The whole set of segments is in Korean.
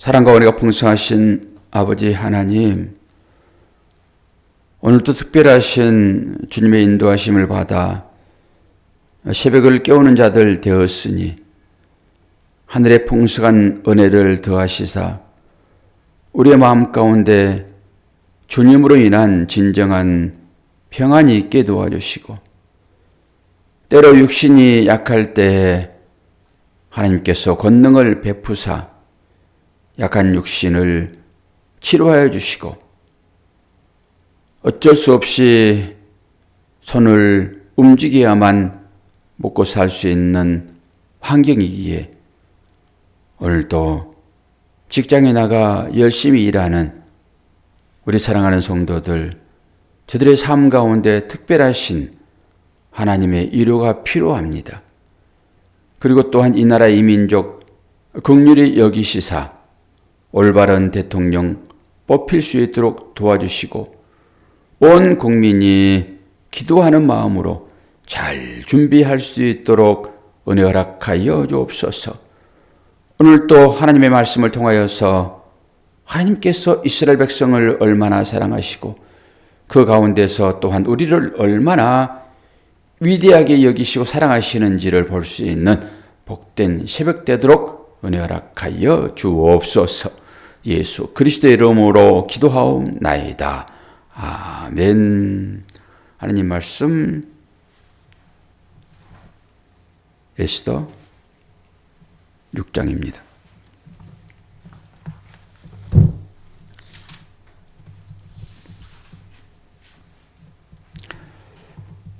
사랑과 은혜가 풍성하신 아버지 하나님, 오늘도 특별하신 주님의 인도하심을 받아 새벽을 깨우는 자들 되었으니 하늘의 풍성한 은혜를 더하시사 우리의 마음 가운데 주님으로 인한 진정한 평안이 있게 도와주시고 때로 육신이 약할 때에 하나님께서 권능을 베푸사 약한 육신을 치료하여 주시고 어쩔 수 없이 손을 움직여야만 먹고 살 수 있는 환경이기에 오늘도 직장에 나가 열심히 일하는 우리 사랑하는 성도들, 저들의 삶 가운데 특별하신 하나님의 위로가 필요합니다. 그리고 또한 이 나라 이민족 극률이 여기시사 올바른 대통령 뽑힐 수 있도록 도와주시고 온 국민이 기도하는 마음으로 잘 준비할 수 있도록 은혜 허락하여 주옵소서. 오늘 또 하나님의 말씀을 통하여서 하나님께서 이스라엘 백성을 얼마나 사랑하시고 그 가운데서 또한 우리를 얼마나 위대하게 여기시고 사랑하시는지를 볼 수 있는 복된 새벽 되도록 은혜 허락하여 주옵소서. 예수 그리스도의 이름으로 기도하옵나이다. 아멘. 하나님 말씀 에스더 6장입니다.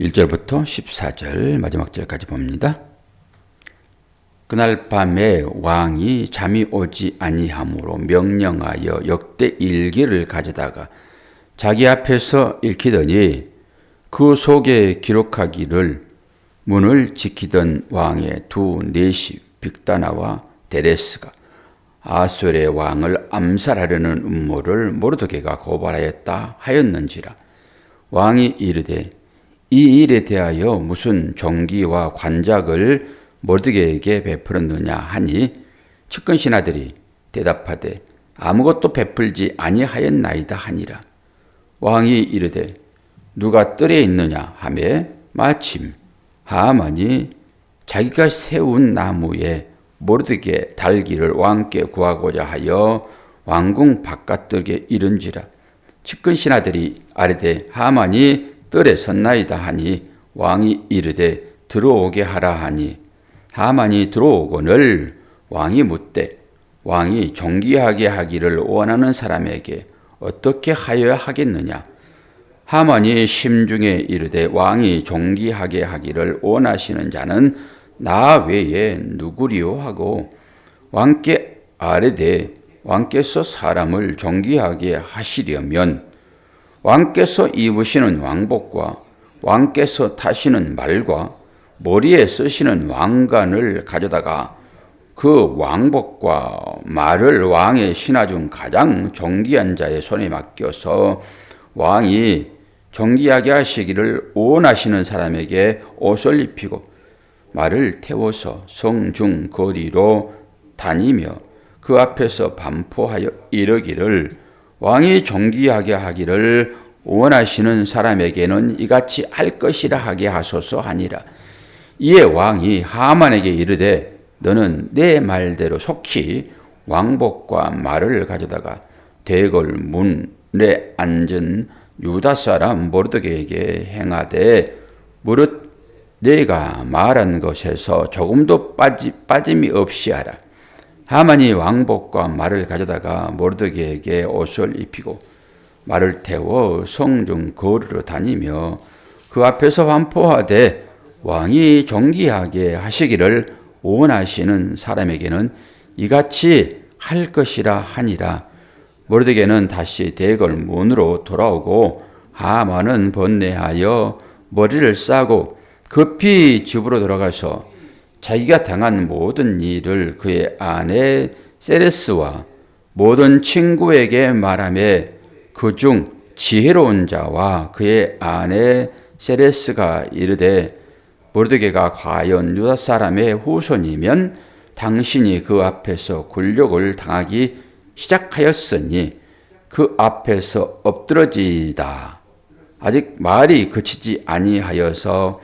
1절부터 14절 마지막 절까지 봅니다. 그날 밤에 왕이 잠이 오지 아니하므로 명령하여 역대 일기를 가져다가 자기 앞에서 읽히더니 그 속에 기록하기를 문을 지키던 왕의 두 넷이 빅다나와 데레스가 아수의 왕을 암살하려는 음모를 모르드게가 고발하였다 하였는지라 왕이 이르되 이 일에 대하여 무슨 종기와 관작을 모르드게에게 베풀었느냐 하니 측근 신하들이 대답하되 아무것도 베풀지 아니하였나이다 하니라. 왕이 이르되 누가 뜰에 있느냐 하매 마침 하만이 자기가 세운 나무에 모르드게 달기를 왕께 구하고자 하여 왕궁 바깥뜰에 이른지라. 측근 신하들이 아뢰되 하만이 뜰에 섰나이다 하니 왕이 이르되 들어오게 하라 하니 하만이 들어오거늘 왕이 묻되 왕이 존귀하게 하기를 원하는 사람에게 어떻게 하여야 하겠느냐? 하만이 심중에 이르되 왕이 존귀하게 하기를 원하시는 자는 나 외에 누구리요? 하고 왕께 아뢰되 왕께서 사람을 존귀하게 하시려면 왕께서 입으시는 왕복과 왕께서 타시는 말과 머리에 쓰시는 왕관을 가져다가 그 왕복과 말을 왕의 신하 중 가장 존귀한 자의 손에 맡겨서 왕이 존귀하게 하시기를 원하시는 사람에게 옷을 입히고 말을 태워서 성중 거리로 다니며 그 앞에서 반포하여 이르기를 왕이 존귀하게 하기를 원하시는 사람에게는 이같이 할 것이라 하게 하소서 하니라. 이에 왕이 하만에게 이르되 너는 내 말대로 속히 왕복과 말을 가져다가 대궐 문에 앉은 유다 사람 모르드게에게 행하되 무릇 내가 말한 것에서 조금도 빠지, 빠짐이 없이 하라. 하만이 왕복과 말을 가져다가 모르드게에게 옷을 입히고 말을 태워 성중 거리로 다니며 그 앞에서 반포하되 왕이 존귀하게 하시기를 원하시는 사람에게는 이같이 할 것이라 하니라. 모르드게는 다시 대궐 문으로 돌아오고 하만은 번뇌하여 머리를 싸고 급히 집으로 돌아가서 자기가 당한 모든 일을 그의 아내 세레스와 모든 친구에게 말하며 그중 지혜로운 자와 그의 아내 세레스가 이르되 모르드게가 과연 유다 사람의 후손이면 당신이 그 앞에서 굴욕을 당하기 시작하였으니 그 앞에서 엎드러지다. 아직 말이 그치지 아니하여서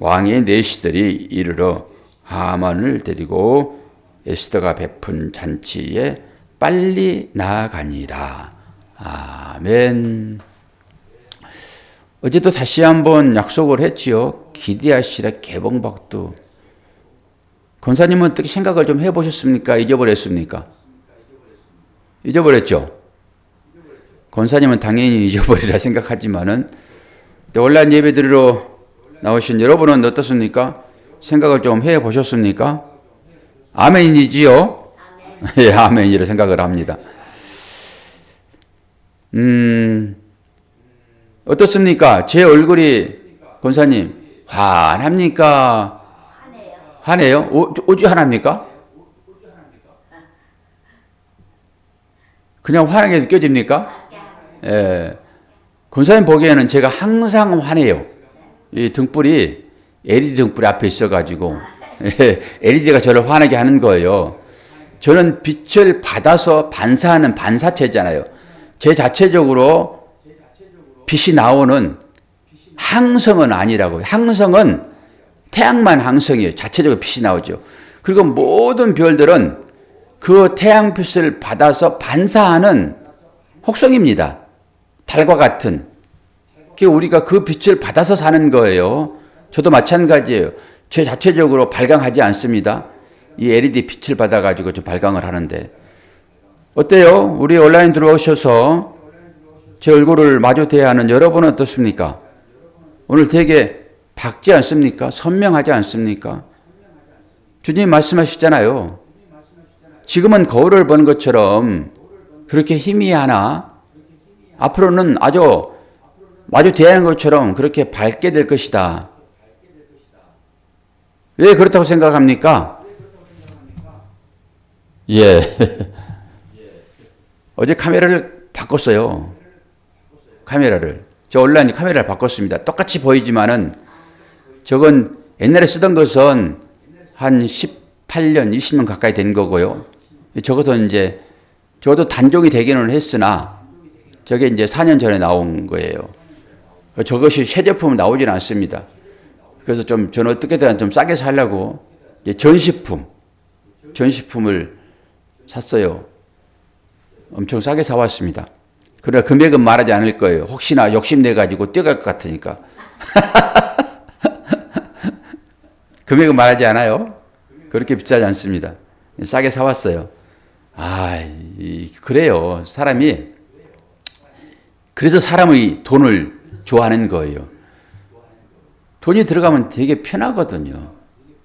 왕의 내시들이 이르러 하만을 데리고 에스더가 베푼 잔치에 빨리 나아가니라. 아멘. 어제도 다시 한번 약속을 했지요. 기대하시라 개봉박도. 권사님은 어떻게 생각을 좀 해보셨습니까? 잊어버렸습니까? 잊어버렸죠? 권사님은 당연히 잊어버리라 생각하지만은 온라인 예배 드리러 나오신 여러분은 어떻습니까? 생각을 좀 해보셨습니까? 아멘이지요? 예, 아멘이라 생각을 합니다. 음, 어떻습니까? 제 얼굴이 권사님 환합니까? 하네요. 하네요? 오, 오주 하나입니까? 그냥 환하게 느껴집니까? 예. 권사님 보기에는 제가 항상 환해요. 이 등불이 LED 등불이 앞에 있어가지고 예, LED가 저를 환하게 하는 거예요. 저는 빛을 받아서 반사하는 반사체잖아요. 제 자체적으로 빛이 나오는 항성은 아니라고요. 항성은 태양만 항성이에요. 자체적으로 빛이 나오죠. 그리고 모든 별들은 그 태양 빛을 받아서 반사하는 혹성입니다. 달과 같은. 그 우리가 그 빛을 받아서 사는 거예요. 저도 마찬가지예요. 제 자체적으로 발광하지 않습니다. 이 LED 빛을 받아가지고 좀 발광을 하는데. 어때요? 우리 온라인 들어오셔서 제 얼굴을 마주 대하는 여러분은 어떻습니까? 오늘 되게 밝지 않습니까? 선명하지 않습니까? 주님 말씀하시잖아요. 지금은 거울을 보는 것처럼 그렇게 희미하나 앞으로는 아주 마주 대하는 것처럼 그렇게 밝게 될 것이다. 왜 그렇다고 생각합니까? 예. 어제 카메라를 바꿨어요. 카메라를. 저 온라인 카메라를 바꿨습니다. 똑같이 보이지만은 저건 옛날에 쓰던 것은 한 18년, 20년 가까이 된 거고요. 저것도 이제 저도 단종이 되기는 했으나 저게 이제 4년 전에 나온 거예요. 저것이 새 제품은 나오진 않습니다. 그래서 좀 저는 어떻게든 좀 싸게 살려고 전시품, 전시품을 샀어요. 엄청 싸게 사왔습니다. 그러나 금액은 말하지 않을 거예요. 혹시나 욕심내 가지고 뛰어갈 것 같으니까. 금액은 말하지 않아요. 그렇게 비싸지 않습니다. 싸게 사왔어요. 아, 그래요. 사람이, 그래서 사람의 돈을 좋아하는 거예요. 돈이 들어가면 되게 편하거든요.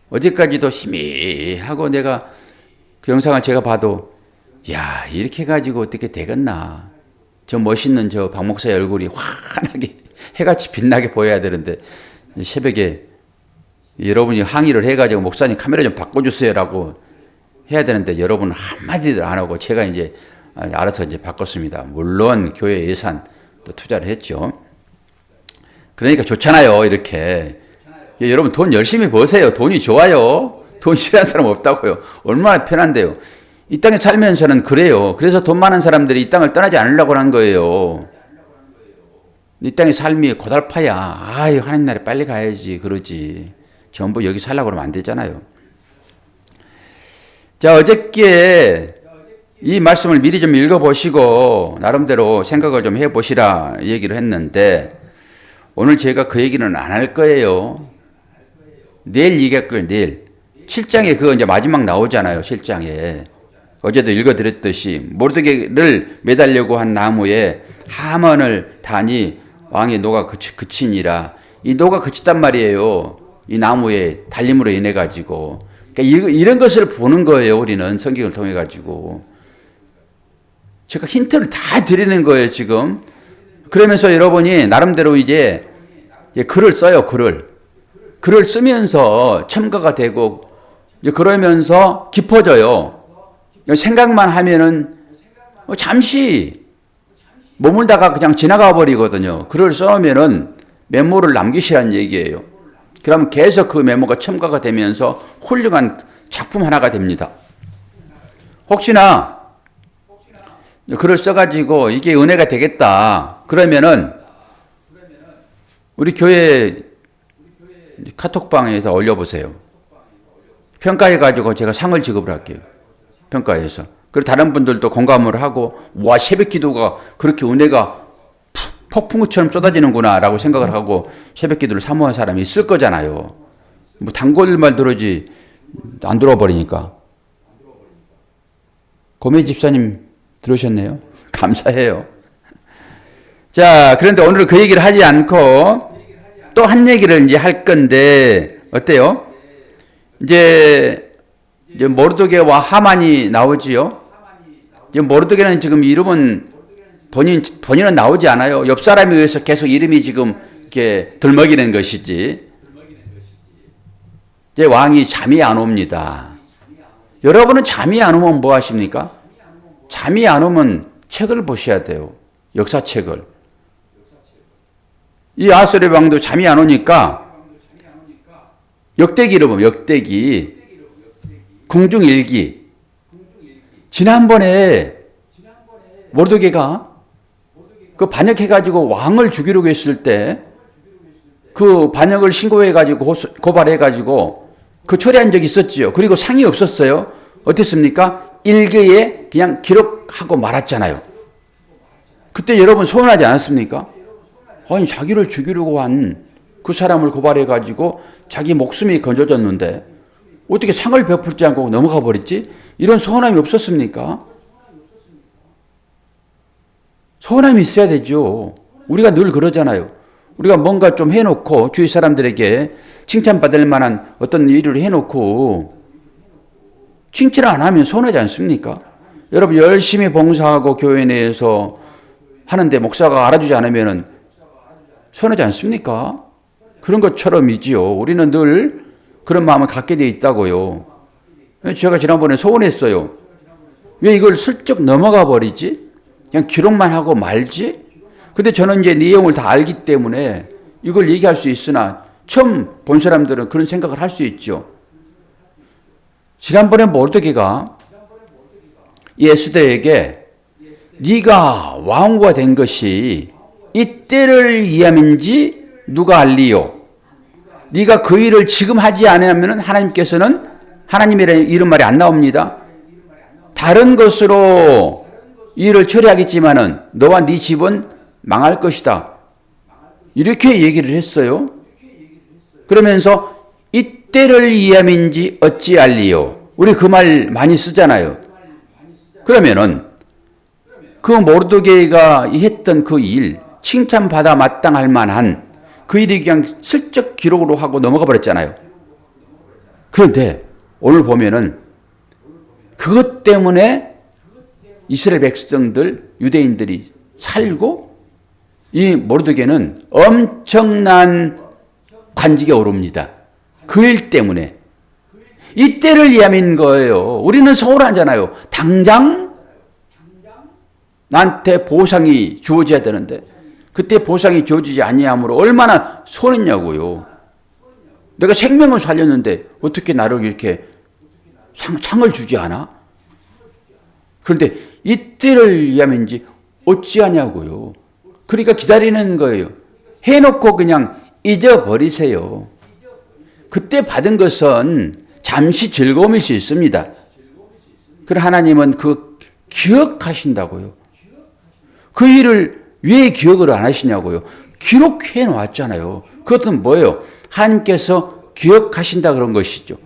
어제까지도 희미하고 내가 그 영상을 제가 봐도, 야, 이렇게 해가지고 어떻게 되겠나. 저 멋있는 저 박 목사의 얼굴이 환하게 해같이 빛나게 보여야 되는데, 새벽에 여러분이 항의를 해가지고 목사님 카메라 좀 바꿔주세요라고 해야 되는데 여러분 한마디도 안 하고 제가 이제 알아서 이제 바꿨습니다. 물론 교회 예산 또 투자를 했죠. 그러니까 좋잖아요. 이렇게. 여러분 돈 열심히 버세요. 돈이 좋아요. 돈 싫어하는 사람 없다고요. 얼마나 편한데요. 이 땅에 살면서는 그래요. 그래서 돈 많은 사람들이 이 땅을 떠나지 않으려고 한 거예요. 이 땅의 삶이 고달파야. 아이, 하는 날에 빨리 가야지. 그러지. 전부 여기 살라고 그러면 안 되잖아요. 자, 어저께 이 말씀을 미리 좀 읽어보시고, 나름대로 생각을 좀 해보시라 얘기를 했는데, 오늘 제가 그 얘기는 안 할 거예요. 내일 얘기할 거예요, 내일. 7장에 그거 이제 마지막 나오잖아요, 7장에. 어제도 읽어드렸듯이, 모르드게를 매달려고 한 나무에 하만을 다니 왕의 노가 그치, 그치 니라. 이 노가 그치단 말이에요. 이 나무에 달림으로 인해 가지고. 그러니까 이런 것을 보는 거예요, 우리는 성경을 통해 가지고. 제가 힌트를 다 드리는 거예요, 지금. 그러면서 여러분이 나름대로 이제 글을 써요, 글을. 글을 쓰면서 첨가가 되고, 그러면서 깊어져요. 생각만 하면은 잠시 머물다가 그냥 지나가 버리거든요. 글을 써오면은 메모를 남기시라는 얘기예요. 그러면 계속 그 메모가 첨가가 되면서 훌륭한 작품 하나가 됩니다. 혹시나 글을 써가지고 이게 은혜가 되겠다. 그러면은 우리 교회 카톡방에서 올려보세요. 평가해가지고 제가 상을 지급을 할게요. 평가해서. 그리고 다른 분들도 공감을 하고, 와, 새벽 기도가 그렇게 은혜가 푹- 폭풍우처럼 쏟아지는구나라고 생각을 하고 새벽 기도를 사모한 사람이 있을 거잖아요. 뭐 단골말 들어지 안 들어버리니까. 고매 집사님 들으셨네요. 감사해요. 자, 그런데 오늘은 그 얘기를 하지 않고 또 한 얘기를 이제 할 건데 어때요? 이제 이제 모르드게와 하만이 나오지요. 이제 모르드게는 지금 이름은 본인 본인은 나오지 않아요. 옆 사람에 의해서 계속 이름이 지금 이렇게 들먹이는 것이지. 이제 왕이 잠이 안 옵니다. 여러분은 잠이 안 오면 뭐 하십니까? 잠이 안 오면 책을 보셔야 돼요. 역사책을. 이 아수르 왕도 잠이 안 오니까 역대기 를 보면 역대기 궁중일기 지난번에 모르드게가 그 반역해가지고 왕을 죽이려고 했을 때 그 반역을 신고해가지고 고발해가지고 그 처리한 적이 있었지요. 그리고 상이 없었어요. 어땠습니까? 일기에 그냥 기록하고 말았잖아요. 그때 여러분 서운하지 않았습니까? 아니 자기를 죽이려고 한 그 사람을 고발해가지고 자기 목숨이 건져졌는데 어떻게 상을 베풀지 않고 넘어가 버렸지? 이런 서운함이 없었습니까? 서운함이 있어야 되죠. 우리가 늘 그러잖아요. 우리가 뭔가 좀 해놓고 주위 사람들에게 칭찬받을 만한 어떤 일을 해놓고 칭찬 안 하면 서운하지 않습니까? 여러분 열심히 봉사하고 교회 내에서 하는데 목사가 알아주지 않으면 서운하지 않습니까? 그런 것처럼이지요. 우리는 늘 그런 마음을 갖게 돼 있다고요. 제가 지난번에 서운했어요. 왜 이걸 슬쩍 넘어가 버리지? 그냥 기록만 하고 말지? 근데 저는 이제 내용을 다 알기 때문에 이걸 얘기할 수 있으나 처음 본 사람들은 그런 생각을 할 수 있죠. 지난번에 모르드게가 예수대에게 네가 왕후가 된 것이 이때를 위함인지 누가 알리요? 네가 그 일을 지금 하지 않으면 하나님께서는 하나님의 이런 말이 안 나옵니다. 다른 것으로 이 일을 처리하겠지만은 너와 네 집은 망할 것이다. 이렇게 얘기를 했어요. 그러면서 이때를 위함인지 어찌 알리요? 우리 그 말 많이 쓰잖아요. 그러면은 그 모르드게가 했던 그 일, 칭찬받아 마땅할 만한 그 일이 그냥 슬쩍 기록으로 하고 넘어가 버렸잖아요. 그런데 오늘 보면은 그것 때문에 이스라엘 백성들, 유대인들이 살고 이 모르드게는 엄청난 관직에 오릅니다. 그 일 때문에. 이때를 위함인 거예요. 우리는 서운하잖아요. 당장 나한테 보상이 주어져야 되는데 그때 보상이 주어지지 아니함으로 얼마나 손했냐고요. 내가 생명을 살렸는데 어떻게 나를 이렇게 상, 상을 주지 않아? 그런데 이때를 위함인지 어찌하냐고요. 그러니까 기다리는 거예요. 해놓고 그냥 잊어버리세요. 그때 받은 것은 잠시 즐거움일 수 있습니다. 그러나 하나님은 그 기억하신다고요. 그 일을 왜 기억을 안 하시냐고요. 기록해 놓았잖아요. 그것은 뭐예요? 하나님께서 기억하신다 그런 것이죠.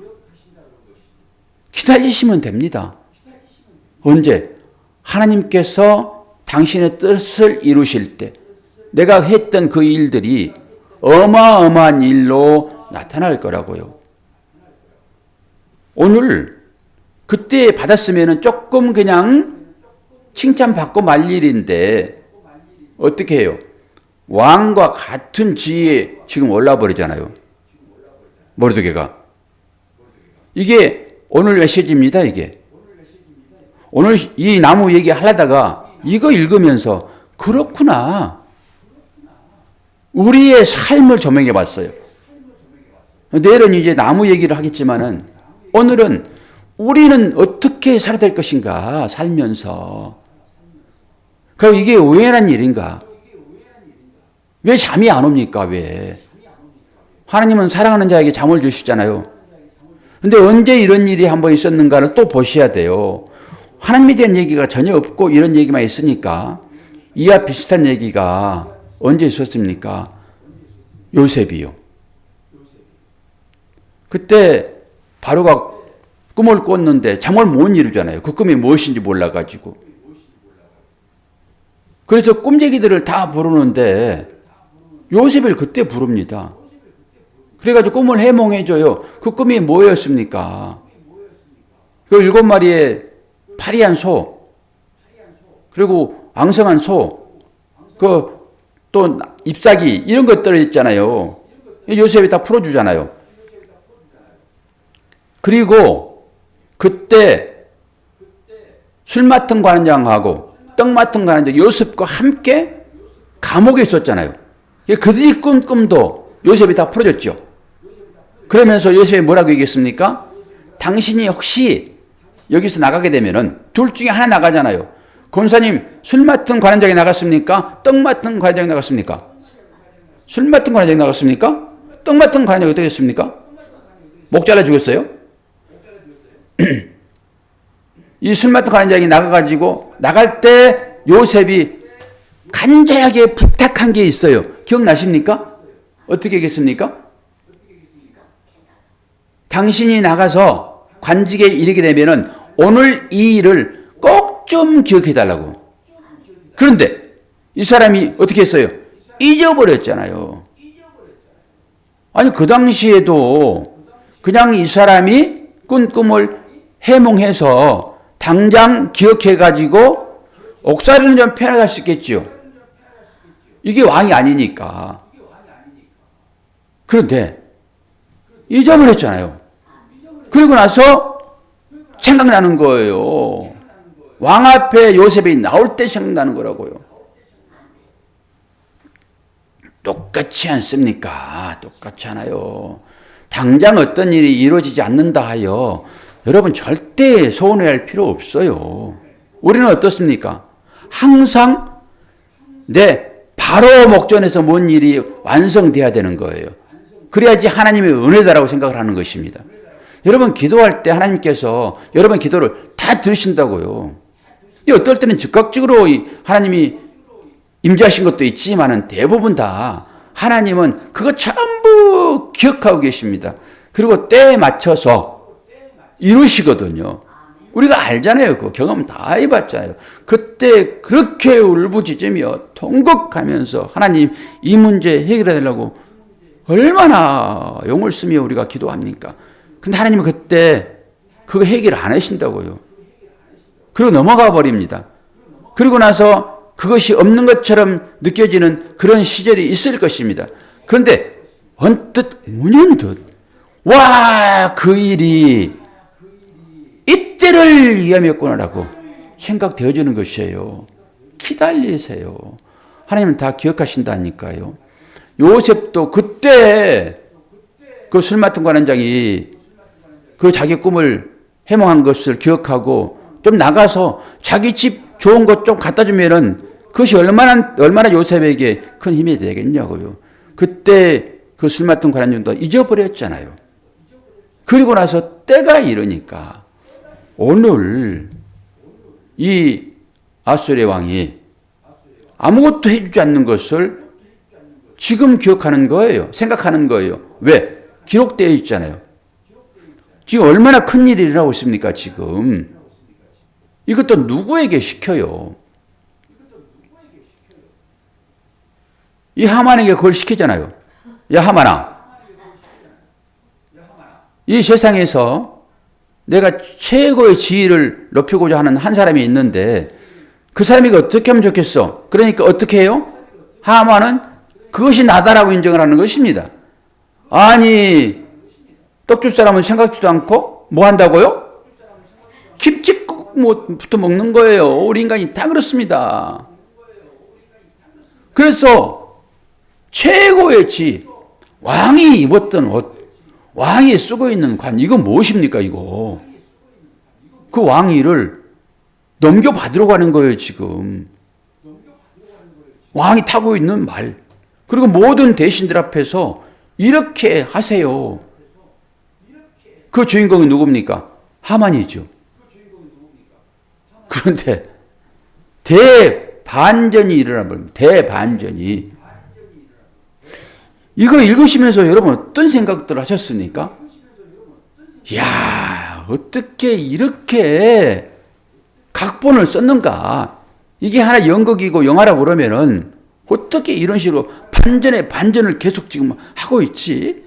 기다리시면 됩니다. 언제? 하나님께서 당신의 뜻을 이루실 때 내가 했던 그 일들이 어마어마한 일로 나타날 거라고요. 오늘 그때 받았으면 조금 그냥 칭찬받고 말 일인데 어떻게 해요? 왕과 같은 지위에 지금 올라버리잖아요. 모르드게가. 이게 오늘 메시지입니다, 이게. 오늘 이 나무 얘기 하려다가 이거 읽으면서 그렇구나. 우리의 삶을 조명해 봤어요. 내일은 이제 나무 얘기를 하겠지만은 오늘은 우리는 어떻게 살아야 될 것인가 살면서 그럼 이게 우연한 일인가? 왜 잠이 안 옵니까? 왜? 하나님은 사랑하는 자에게 잠을 주시잖아요. 근데 언제 이런 일이 한번 있었는가를 또 보셔야 돼요. 하나님에 대한 얘기가 전혀 없고 이런 얘기만 있으니까 이와 비슷한 얘기가 언제 있었습니까? 요셉이요. 그때 바로가 꿈을 꿨는데 잠을 못 이루잖아요. 그 꿈이 무엇인지 몰라가지고. 그래서 꿈얘기들을 다 부르는데 요셉을 그때 부릅니다. 그래가지고 꿈을 해몽해줘요. 그 꿈이 뭐였습니까? 그 일곱 마리의 파리한 소, 그리고 왕성한 소, 그 또 잎사귀 이런 것들 있잖아요. 요셉이 다 풀어주잖아요. 그리고 그때 술 맡은 관장하고 떡 맡은 관장 요셉과 함께 감옥에 있었잖아요. 그들이 꾼 꿈도 요셉이 다 풀어줬죠. 그러면서 요셉이 뭐라고 얘기했습니까? 당신이 혹시 여기서 나가게 되면은 둘 중에 하나 나가잖아요. 권사님 술 맡은 관장이 나갔습니까? 떡 맡은 관장이 나갔습니까? 술 맡은 관장이 나갔습니까? 떡 맡은 관장이 어떻게 했습니까? 목 잘라 죽였어요? 이 술 맡은 관장이 나가가지고 나갈 때 요셉이 간절하게 부탁한 게 있어요. 기억나십니까? 어떻게 했겠습니까? 당신이 나가서 관직에 이르게 되면은 오늘 이 일을 꼭 좀 기억해 달라고. 그런데 이 사람이 어떻게 했어요? 잊어버렸잖아요. 아니 그 당시에도 그냥 이 사람이 꾼 꿈을 해몽해서 당장 기억해 가지고 옥살이는 좀 편하게 할수 있겠지요. 이게 왕이 아니니까. 그런데 잊어버렸잖아요. 그리고 나서 생각나는 거예요. 왕 앞에 요셉이 나올 때 생각나는 거라고요. 똑같지 않습니까? 똑같잖아요. 당장 어떤 일이 이루어지지 않는다 하여 여러분 절대 소원해할 필요 없어요. 우리는 어떻습니까? 항상 내 바로 목전에서 뭔 일이 완성돼야 되는 거예요. 그래야지 하나님의 은혜다라고 생각을 하는 것입니다. 여러분 기도할 때 하나님께서 여러분 기도를 다 들으신다고요. 어떨 때는 즉각적으로 하나님이 임재하신 것도 있지만은 대부분 다 하나님은 그거 전부 기억하고 계십니다. 그리고 때에 맞춰서 이루시거든요. 우리가 알잖아요. 그 경험 다 해봤잖아요. 그때 그렇게 울부짖으며 통곡하면서 하나님 이 문제 해결해 달라고 얼마나 용을 쓰며 우리가 기도합니까? 근데 하나님은 그때 그거 해결 안 하신다고요. 그리고 넘어가 버립니다. 그리고 나서 그것이 없는 것처럼 느껴지는 그런 시절이 있을 것입니다. 그런데 언뜻 문연듯 와 그 일이 이때를 위함이었구나라고 생각되어지는 것이에요. 기다리세요. 하나님은 다 기억하신다니까요. 요셉도 그때 그 술 맡은 관원장이 그 자기 꿈을 해몽한 것을 기억하고 좀 나가서 자기 집 좋은 것 좀 갖다 주면은 그것이 얼마나 얼마나 요셉에게 큰 힘이 되겠냐고요. 그때 그 술 맡은 관원장도 잊어버렸잖아요. 그리고 나서 때가 이르니까 오늘 이 아수르의 왕이 아무것도 해주지 않는 것을 지금 기억하는 거예요. 생각하는 거예요. 왜? 기록되어 있잖아요. 지금 얼마나 큰 일이 일어나고 있습니까, 지금. 이것도 누구에게 시켜요? 이 하만에게 그걸 시키잖아요. 야, 하만아. 이 세상에서 내가 최고의 지위를 높이고자 하는 한 사람이 있는데 그 사람이 어떻게 하면 좋겠어? 그러니까 어떻게 해요? 하만은 그것이 나다라고 인정을 하는 것입니다. 아니, 떡 줄 사람은 생각지도 않고 뭐 한다고요? 김치국부터 먹는 거예요. 우리 인간이 다 그렇습니다. 그래서 최고의 지, 왕이 입었던 옷, 왕이 쓰고 있는 관, 이거 무엇입니까, 이거? 그 왕위를 넘겨받으러 가는 거예요, 지금. 왕이 타고 있는 말. 그리고 모든 대신들 앞에서 이렇게 하세요. 그 주인공이 누굽니까? 하만이죠. 그런데 대반전이 일어나 버립니다. 대반전이. 이거 읽으시면서 여러분 어떤 생각들 하셨습니까? 야 어떻게 이렇게 각본을 썼는가? 이게 하나 연극이고 영화라고 그러면은 어떻게 이런 식으로 반전에 반전을 계속 지금 하고 있지?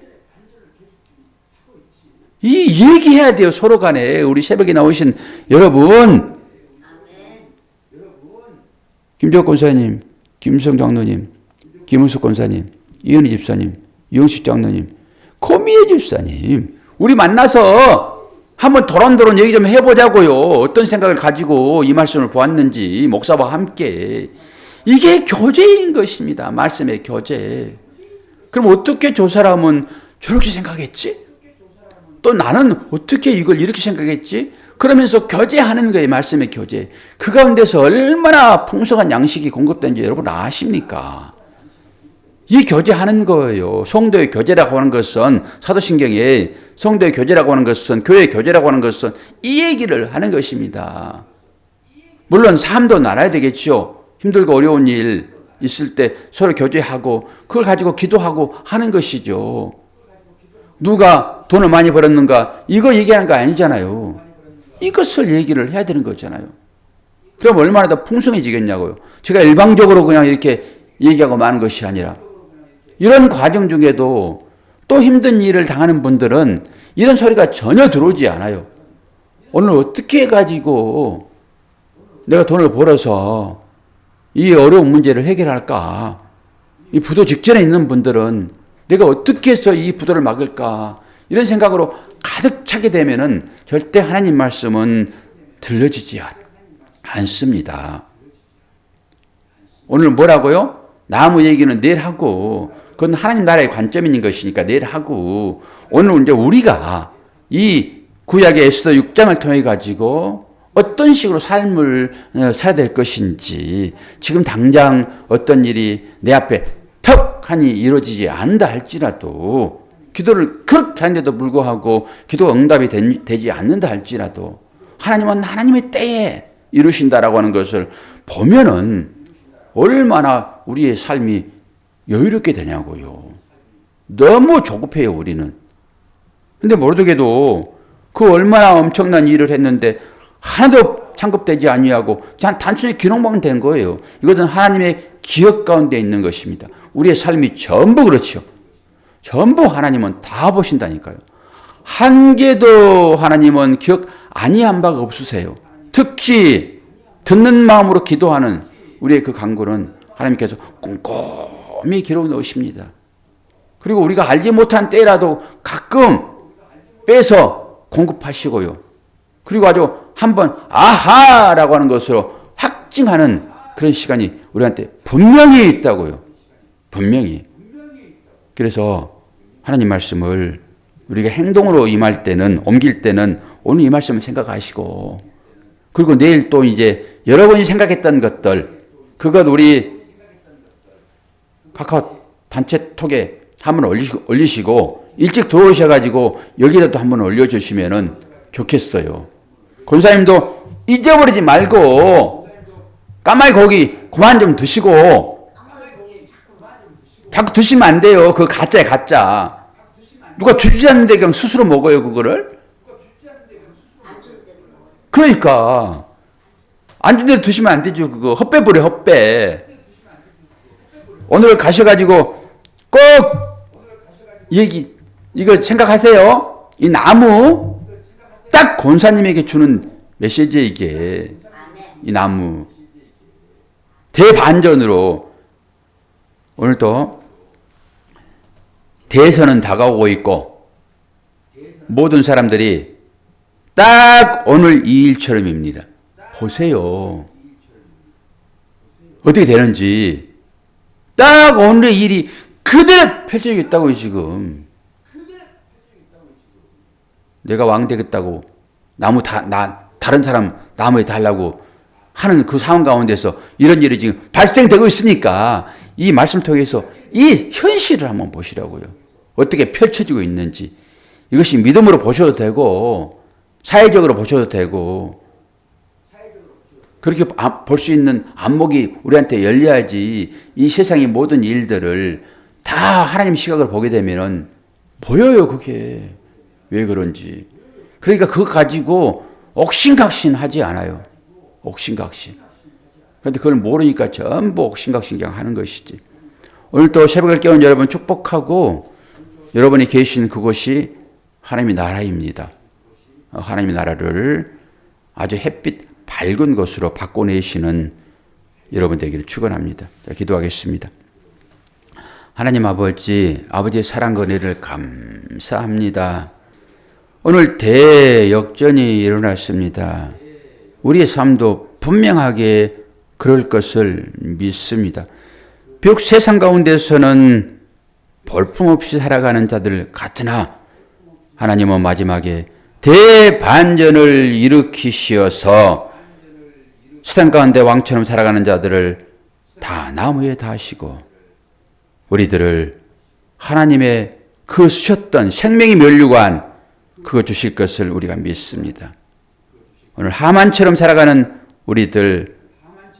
이 얘기해야 돼요 서로 간에 우리 새벽에 나오신 여러분 김재욱 권사님, 김성 장로님, 김은숙 권사님, 이은희 집사님, 이영식 장로님, 코미애 집사님 우리 만나서 한번 도론도론 얘기 좀 해보자고요. 어떤 생각을 가지고 이 말씀을 보았는지 목사와 함께 이게 교제인 것입니다. 말씀의 교제. 그럼 어떻게 저 사람은 저렇게 생각했지? 또 나는 어떻게 이걸 이렇게 생각했지? 그러면서 교제하는 거예요. 말씀의 교제. 그 가운데서 얼마나 풍성한 양식이 공급된지 여러분 아십니까? 이 교제하는 거예요. 성도의 교제라고 하는 것은 사도신경에 성도의 교제라고 하는 것은 교회의 교제라고 하는 것은 이 얘기를 하는 것입니다. 물론 삶도 나눠야 되겠죠. 힘들고 어려운 일 있을 때 서로 교제하고 그걸 가지고 기도하고 하는 것이죠. 누가 돈을 많이 벌었는가 이거 얘기하는 거 아니잖아요. 이것을 얘기를 해야 되는 거잖아요. 그럼 얼마나 더 풍성해지겠냐고요. 제가 일방적으로 그냥 이렇게 얘기하고 마는 것이 아니라 이런 과정 중에도 또 힘든 일을 당하는 분들은 이런 소리가 전혀 들어오지 않아요. 오늘 어떻게 해가지고 내가 돈을 벌어서 이 어려운 문제를 해결할까? 이 부도 직전에 있는 분들은 내가 어떻게 해서 이 부도를 막을까? 이런 생각으로 가득 차게 되면은 절대 하나님 말씀은 들려지지 않습니다. 오늘 뭐라고요? 나무 얘기는 내일 하고 그건 하나님 나라의 관점 있는 것이니까 내일 하고 오늘 이제 우리가 이 구약의 에스더 6장을 통해 가지고 어떤 식으로 삶을 어, 살아야 될 것인지 지금 당장 어떤 일이 내 앞에 턱하니 이루어지지 않는다 할지라도 기도를 그렇게 하는데도 불구하고 기도가 응답이 되지 않는다 할지라도 하나님은 하나님의 때에 이루신다라고 하는 것을 보면은 얼마나 우리의 삶이 여유롭게 되냐고요. 너무 조급해요, 우리는. 근데 모르게도 그 얼마나 엄청난 일을 했는데 하나도 창급되지 아니하고 그냥 단순히 기록만 된 거예요. 이것은 하나님의 기억 가운데 있는 것입니다. 우리의 삶이 전부 그렇죠. 전부 하나님은 다 보신다니까요. 한 개도 하나님은 기억 아니한 바가 없으세요. 특히 듣는 마음으로 기도하는 우리의 그 간구는 하나님께서 꼼꼼 히 기록 넣으십니다. 그리고 우리가 알지 못한 때라도 가끔 빼서 공급하시고요. 그리고 아주 한번 아하라고 하는 것으로 확증하는 그런 시간이 우리한테 분명히 있다고요. 분명히. 그래서 하나님 말씀을 우리가 행동으로 임할 때는 옮길 때는 오늘 이 말씀을 생각하시고 그리고 내일 또 이제 여러분이 생각했던 것들 그것 우리 카카오 단체 톡에 한번 올리시고, 올리시고 일찍 들어오셔가지고 여기다도 한번 올려주시면은 좋겠어요. 권사님도 잊어버리지 말고 까마귀 고기 그만 좀 드시고 자꾸 드시면 안 돼요. 그 가짜야 가짜. 누가 주지 않는데 그냥 스스로 먹어요 그거를. 그러니까 안 준 대로 드시면 안 되죠 그거 헛배 부려 헛배. 오늘 가셔가지고 꼭 얘기 이거 생각하세요. 이 나무 딱 권사님에게 주는 메시지 이게 이 나무 대반전으로 오늘도 대선은 다가오고 있고 모든 사람들이 딱 오늘 이 일처럼입니다. 보세요. 어떻게 되는지 딱 오늘의 일이 그대로 펼쳐지겠다고 지금. 내가 왕 되겠다고 나무 다, 나, 다른 사람 나무에 달라고 하는 그 상황 가운데서 이런 일이 지금 발생되고 있으니까 이 말씀 통해서 이 현실을 한번 보시라고요. 어떻게 펼쳐지고 있는지. 이것이 믿음으로 보셔도 되고, 사회적으로 보셔도 되고, 그렇게 볼 수 있는 안목이 우리한테 열려야지 이 세상의 모든 일들을 다 하나님 시각을 보게 되면은 보여요, 그게. 왜 그런지. 그러니까 그거 가지고 옥신각신 하지 않아요. 옥신각신. 그런데 그걸 모르니까 전부 옥신각신 그냥 하는 것이지. 오늘 또 새벽을 깨운 여러분 축복하고 여러분이 계신 그곳이 하나님의 나라입니다. 어, 하나님의 나라를 아주 햇빛 밝은 것으로 바꿔내시는 여러분 되기를 축원합니다. 자, 기도하겠습니다. 하나님 아버지, 아버지의 사랑과 은혜를 감사합니다. 오늘 대역전이 일어났습니다. 우리의 삶도 분명하게 그럴 것을 믿습니다. 비록 세상 가운데서는 볼품없이 살아가는 자들 같으나 하나님은 마지막에 대반전을 일으키시어서 세상 가운데 왕처럼 살아가는 자들을 다 나무에 다시고 우리들을 하나님의 그 수셨던 생명이 면류관 그거 주실 것을 우리가 믿습니다. 오늘 하만처럼 살아가는 우리들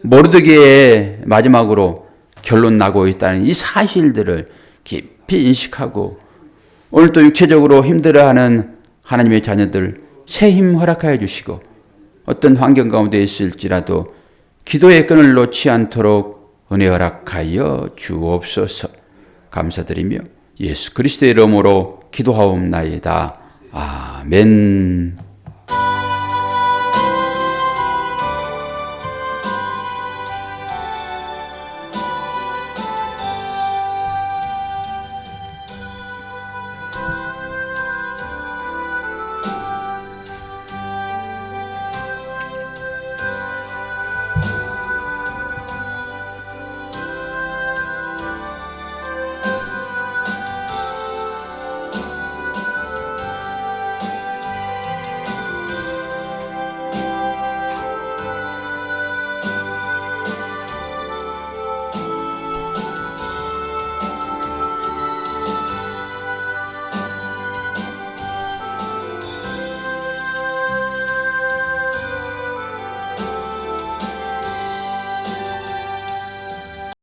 모르드기의 마지막으로 결론 나고 있다는 이 사실들을 깊이 인식하고 오늘 또 육체적으로 힘들어하는 하나님의 자녀들 새 힘 허락하여 주시고 어떤 환경 가운데 있을지라도 기도의 끈을 놓지 않도록 은혜 허락하여 주옵소서 감사드리며 예수 그리스도의 이름으로 기도하옵나이다. 아멘.